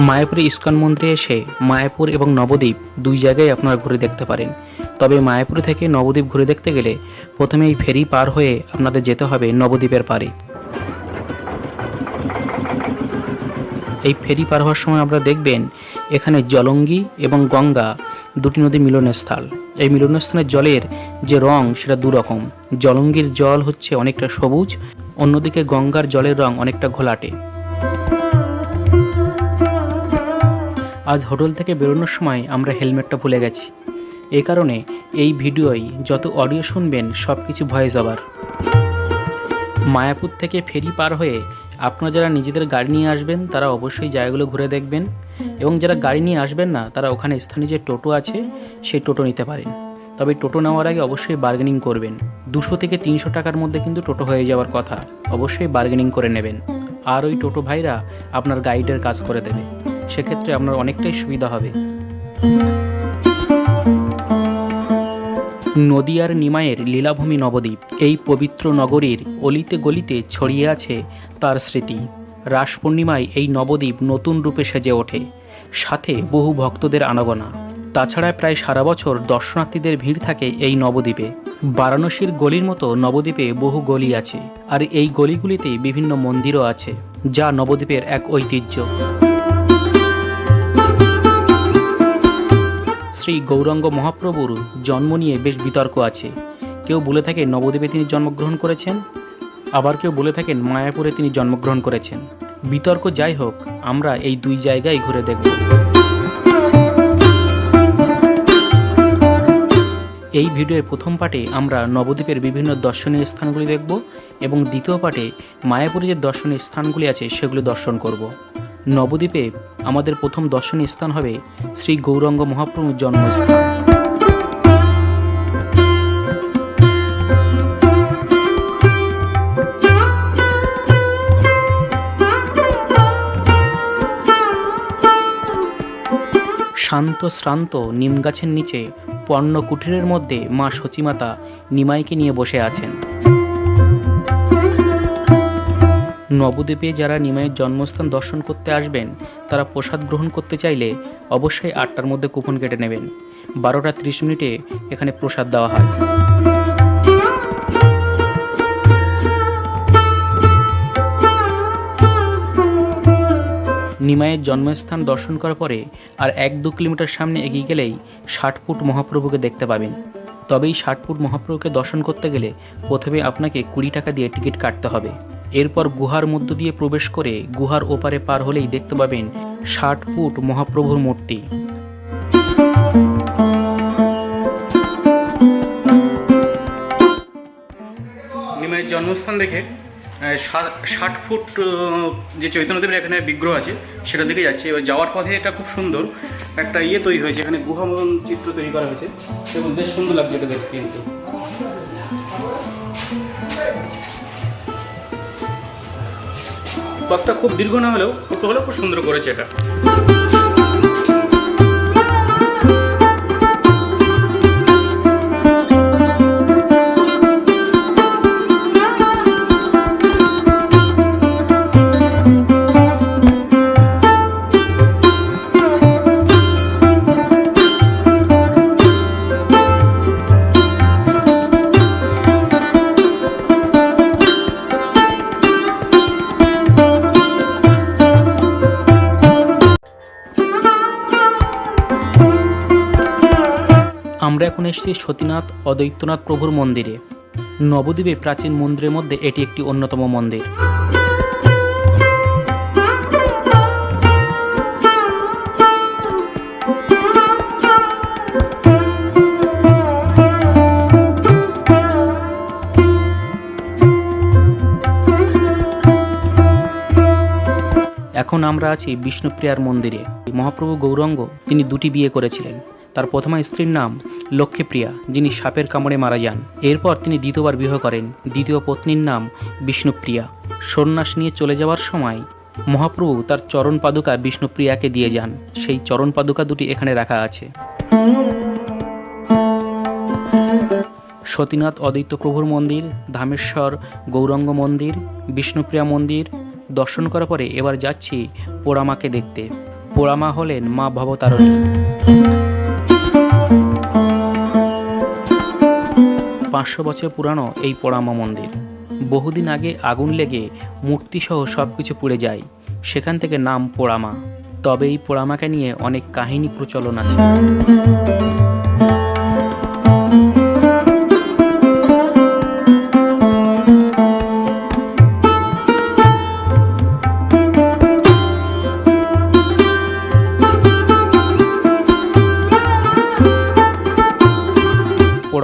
মায়াপুরে ইস্কন মন্দিরে এসে মায়াপুর এবং নবদ্বীপ দুই জায়গায় আপনারা ঘুরে দেখতে পারেন। তবে মায়াপুর থেকে নবদ্বীপ ঘুরে দেখতে গেলে প্রথমে এই ফেরি পার হয়ে আপনাদের যেতে হবে নবদ্বীপের পারে এই ফেরি পার হওয়ার সময় আপনারা দেখবেন এখানে জলঙ্গি এবং গঙ্গা দুটি নদী মিলনের স্থল এই মিলনস্থানের জলের যে রং সেটা দু রকম জলঙ্গির জল হচ্ছে অনেকটা সবুজ, অন্যদিকে গঙ্গার জলের রং অনেকটা ঘোলাটে। আজ হোটেল থেকে বেরোনোর সময় আমরা হেলমেটটা ভুলে গেছি। এই কারণে এই ভিডিওয় যত অডিও শুনবেন সব কিছু ভয়েস ওভার। মায়াপুর থেকে ফেরি পার হয়ে আপনারা যারা নিজেদের গাড়ি নিয়ে আসবেন, তারা অবশ্যই জায়গাগুলো ঘুরে দেখবেন এবং যারা গাড়ি নিয়ে আসবেন না, তারা ওখানে স্থানীয় যে টোটো আছে, সেই টোটো নিতে পারেন। তবে টোটো নেওয়ার আগে অবশ্যই বার্গেনিং করবেন। দুশো থেকে তিনশো টাকার মধ্যে কিন্তু টোটো হয়ে যাওয়ার কথা। অবশ্যই বার্গেনিং করে নেবেন। আর ওই টোটো ভাইরা আপনার গাইডের কাজ করে দেবে। সেক্ষেত্রে আপনার অনেকটাই সুবিধা হবে। নদিয়ার নিমায়ের লীলাভূমি নবদ্বীপ, এই পবিত্র নগরীর অলিতে গলিতে ছড়িয়ে আছে তার স্মৃতি। রাস পূর্ণিমায় এই নবদ্বীপ নতুন রূপে সেজে ওঠে, সাথে বহু ভক্তদের আনাগোনা। তাছাড়া প্রায় সারা বছর দর্শনার্থীদের ভিড় থাকে এই নবদ্বীপে। বারাণসীর গলির মতো নবদ্বীপে বহু গলি আছে, আর এই গলিগুলিতে বিভিন্ন মন্দিরও আছে, যা নবদ্বীপের এক ঐতিহ্য। শ্রী গৌরাঙ্গ মহাপ্রভুর জন্ম নিয়ে বেশ বিতর্ক আছে। কেউ বলে থাকে নবদ্বীপে তিনি জন্মগ্রহণ করেছেন, আবার কেউ বলে থাকেন মায়াপুরে তিনি জন্মগ্রহণ করেছেন। বিতর্ক যাই হোক, আমরা এই দুই জায়গায় ঘুরে দেখব। এই ভিডিওর প্রথম পার্টে আমরা নবদ্বীপের বিভিন্ন দর্শনীয় স্থানগুলি দেখব এবং দ্বিতীয় পার্টে মায়াপুরে যে দর্শনীয় স্থানগুলি আছে সেগুলি দর্শন করব। নবদ্বীপে আমাদের প্রথম দর্শনীয় স্থান হবে শ্রী গৌরাঙ্গ মহাপ্রভুর জন্মস্থান। শান্ত শ্রান্ত নিম গাছের নিচে পর্ণ কুটিরের মধ্যে মা সচিমাতা নিমাইকে নিয়ে বসে আছেন। নবদ্বীপে যারা নিমাইয়ের জন্মস্থান দর্শন করতে আসবেন, তারা প্রসাদ গ্রহণ করতে চাইলে অবশ্যই আটটার মধ্যে কুপন কেটে নেবেন। বারোটা ত্রিশ মিনিটে এখানে প্রসাদ দেওয়া হয়। নিমাইয়ের জন্মস্থান দর্শন করার পরে আর এক দু কিলোমিটার সামনে এগিয়ে গেলেই ষাট ফুট মহাপ্রভুকে দেখতে পাবেন। তবে এই ষাট ফুট মহাপ্রভুকে দর্শন করতে গেলে প্রথমে আপনাকে কুড়ি টাকা দিয়ে টিকিট কাটতে হবে। এরপর গুহার মধ্য দিয়ে প্রবেশ করে গুহার ওপারে পার হলেই দেখতে পাবেন ষাট ফুট মহাপ্রভুর মূর্তি। নিমাইয়ের জন্মস্থান দেখে ষাট ফুট যে চৈতন্যদেবের এখানে বিগ্রহ আছে সেটার দিকে যাচ্ছে। এবার যাওয়ার পথে এটা খুব সুন্দর। একটা ইয়ে তৈরি হয়েছে, এখানে গুহা মতন চিত্র তৈরি করা হয়েছে। এবং বেশ সুন্দর লাগছে এটা দেখতে কিন্তু। পথটা খুব দীর্ঘ না হলেও ছোট হলেও খুব সুন্দর করেছে এটা। এখন এসেছি সতীনাথ অদ্বৈতনাথ প্রভুর মন্দিরে। নবদ্বীপে প্রাচীন মন্দিরের মধ্যে এটি একটি অন্যতম মন্দির। এখন আমরা আছি বিষ্ণুপ্রিয়ার মন্দিরে। মহাপ্রভু গৌরাঙ্গ তিনি দুটি বিয়ে করেছিলেন। তার প্রথম স্ত্রীর নাম লক্ষ্মীপ্রিয়া, যিনি সাপের কামড়ে মারা যান। এরপর তিনি দ্বিতীয়বার বিবাহ করেন, দ্বিতীয় পত্নীর নাম বিষ্ণুপ্রিয়া। সন্ন্যাস নিয়ে চলে যাওয়ার সময় মহাপ্রভু তার চরণ পাদুকা বিষ্ণুপ্রিয়াকে দিয়ে যান। সেই চরণ পাদুকা দুটি এখানে রাখা আছে। সতীনাথ অদ্বৈত প্রভুর মন্দির, ধামেশ্বর গৌরাঙ্গ মন্দির, বিষ্ণুপ্রিয়া মন্দির, দর্শন করার পরে এবার যাচ্ছি পোড়ামাকে দেখতে। পোড়ামা হলেন মা ভবতারণী। পাঁচশো বছর পুরানো এই পোড়ামা মন্দির। বহুদিন আগে আগুন লেগে মূর্তিসহ সব কিছু পুড়ে যায়। সেখান থেকে নাম পোড়ামা তবে এই পোড়ামাকে নিয়ে অনেক কাহিনী প্রচলন আছে।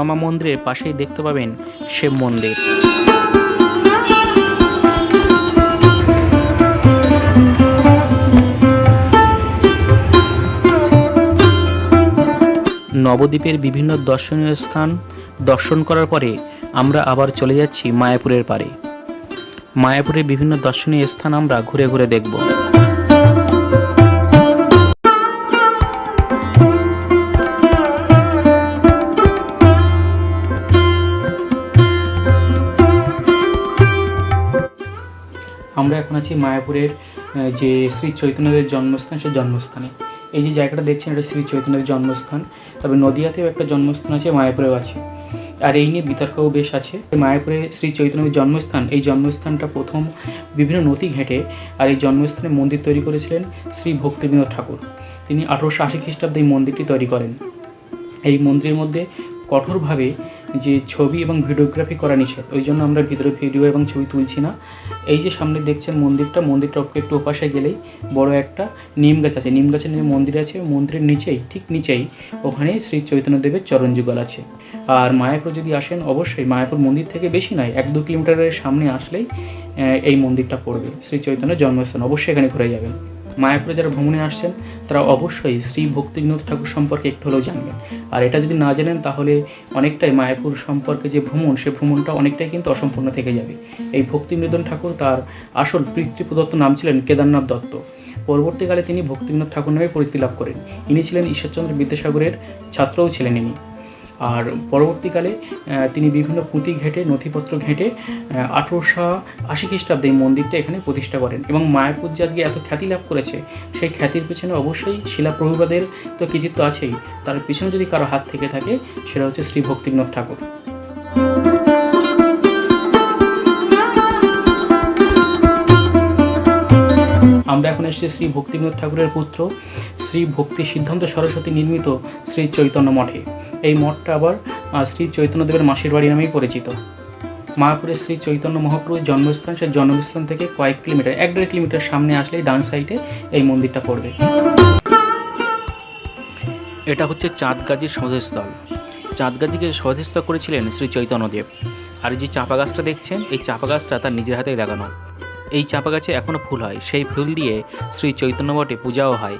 পোড়ামা মন্দিরের পাশেই দেখতে পাবেন শিব মন্দির। নবদ্বীপের বিভিন্ন দর্শনীয় স্থান দর্শন করার পরে আমরা আবার চলে যাচ্ছি মায়াপুরের পারে মায়াপুরের বিভিন্ন দর্শনীয় স্থান আমরা ঘুরে ঘুরে দেখব। আমরা এখন আছি মায়াপুরের যে শ্রী চৈতন্যদেবের জন্মস্থান সে জন্মস্থানে। এই যে জায়গাটা দেখছেন, এটা শ্রী চৈতন্যের জন্মস্থান। তবে নদিয়াতেও একটা জন্মস্থান আছে, মায়াপুরেও আছে। আর এই নিয়ে বিতর্কও বেশ আছে। মায়াপুরে শ্রী চৈতন্যের জন্মস্থান, এই জন্মস্থানটা প্রথম বিভিন্ন নথি ঘেঁটে আর এই জন্মস্থানে মন্দির তৈরি করেছিলেন শ্রী ভক্তিবিনোদ ঠাকুর। তিনি আঠারোশো আশি খ্রিস্টাব্দে এই মন্দিরটি তৈরি করেন। এই মন্দিরের মধ্যে কঠোরভাবে যে ছবি এবং ভিডিওগ্রাফি করা নিষেধ। ওই জন্য আমরা ভিতরে ভিডিও এবং ছবি তুলছি না। এই যে সামনে দেখছেন মন্দিরটা মন্দিরটা একটু ওপাশে গেলেই বড় একটা নিম গাছ আছে। নিম গাছের নিচে মন্দির আছে, মন্দিরের নিচেই, ঠিক নিচেই ওখানে শ্রী চৈতন্যদেবের চরণ যুগল আছে। আর মায়াপুর যদি আসেন, অবশ্যই মায়াপুর মন্দির থেকে বেশি নয়, এক দু কিলোমিটারের সামনে আসলেই এই মন্দিরটা পড়বে। শ্রী চৈতন্যের জন্মস্থান, অবশ্যই এখানে ঘুরে যাবেন। মায়াপুরে যারা ভ্রমণে আসছেন, তারা অবশ্যই শ্রী ভক্তিবিনোদ ঠাকুর সম্পর্কে একটু হলেও জানবেন। আর এটা যদি না জানেন, তাহলে অনেকটাই মায়াপুর সম্পর্কে যে ভ্রমণ, সে ভ্রমণটা অনেকটাই কিন্তু অসম্পূর্ণ থেকে যাবে। এই ভক্তিবিনোদন ঠাকুর তার আসল পিতৃপ্রদত্ত নাম ছিলেন কেদারনাথ দত্ত। পরবর্তীকালে তিনি ভক্তিবিনোদ ঠাকুর নামে পরিচিতি লাভ করেন। ইনি ছিলেন ঈশ্বরচন্দ্র বিদ্যাসাগরের ছাত্রও ছিলেন ইনি। আর পরবর্তীকালে তিনি বিভিন্ন পুঁথি ঘেঁটে, নথিপত্র ঘেঁটে আঠেরোশো আশি খ্রিস্টাব্দে এই মন্দিরটা এখানে প্রতিষ্ঠা করেন এবং মায়াপুর যে আজকে এত খ্যাতি লাভ করেছে, সেই খ্যাতির পেছনে অবশ্যই শিলাপ্রভুবাদের তো কৃতিত্ব আছেই। তার পিছনে যদি কারও হাত থেকে থাকে, সেটা হচ্ছে শ্রী ভক্তিবিনোদ ঠাকুর। আমরা এখন এসেছি শ্রী ভক্তিবিনোদ ঠাকুরের পুত্র, শ্রী ভক্তি সিদ্ধান্ত সরস্বতী নির্মিত শ্রী চৈতন্য মঠে। মঠটা আবার শ্রী চৈতন্যদেবের মাসির বাড়ি নামেই পরিচিত। মায়াপুরের শ্রী চৈতন্য মহাপ্রভুর জন্মস্থান সেই জন্মস্থান থেকে কয়েক কিলোমিটার, এক দেড় কিলোমিটার সামনে আসলেই ডান সাইডে এই মন্দিরটা পড়বে। এটা হচ্ছে চাঁদগাজির সমাধিস্থল। চাঁদগাজিকে সমাধিস্থ করেছিলেন শ্রী চৈতন্যদেব। আর যে চাপা গাছটা দেখছেন, এই চাপা গাছটা তার নিজের হাতেই লাগানো। এই চাপা গাছে এখনও ফুল হয়। সেই ফুল দিয়ে শ্রী চৈতন্য পূজাও হয়।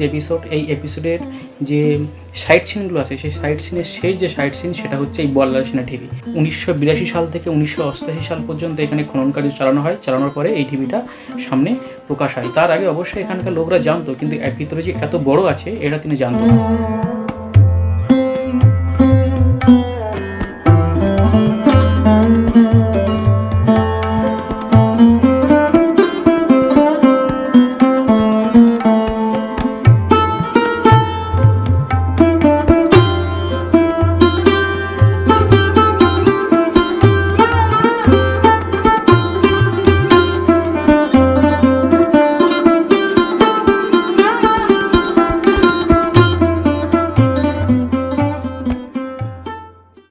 যে এপিসোড এই এপিসোডের যে সাইট সিনগুলো আছে, সেই সাইট সিনের শেষ যে সাইট সিন সেটা হচ্ছে এই বল্লাল সেনা টিভি উনিশশো বিরাশি সাল থেকে উনিশশো অষ্টাশি সাল পর্যন্ত এখানে খনন কাজ চালানো হয়। চালানোর পরে এই টিভিটা সামনে প্রকাশ হয়। তার আগে অবশ্যই এখানকার লোকরা জানতো, কিন্তু ভিতরে যে এত বড় আছে, এটা তিনি জানতো না।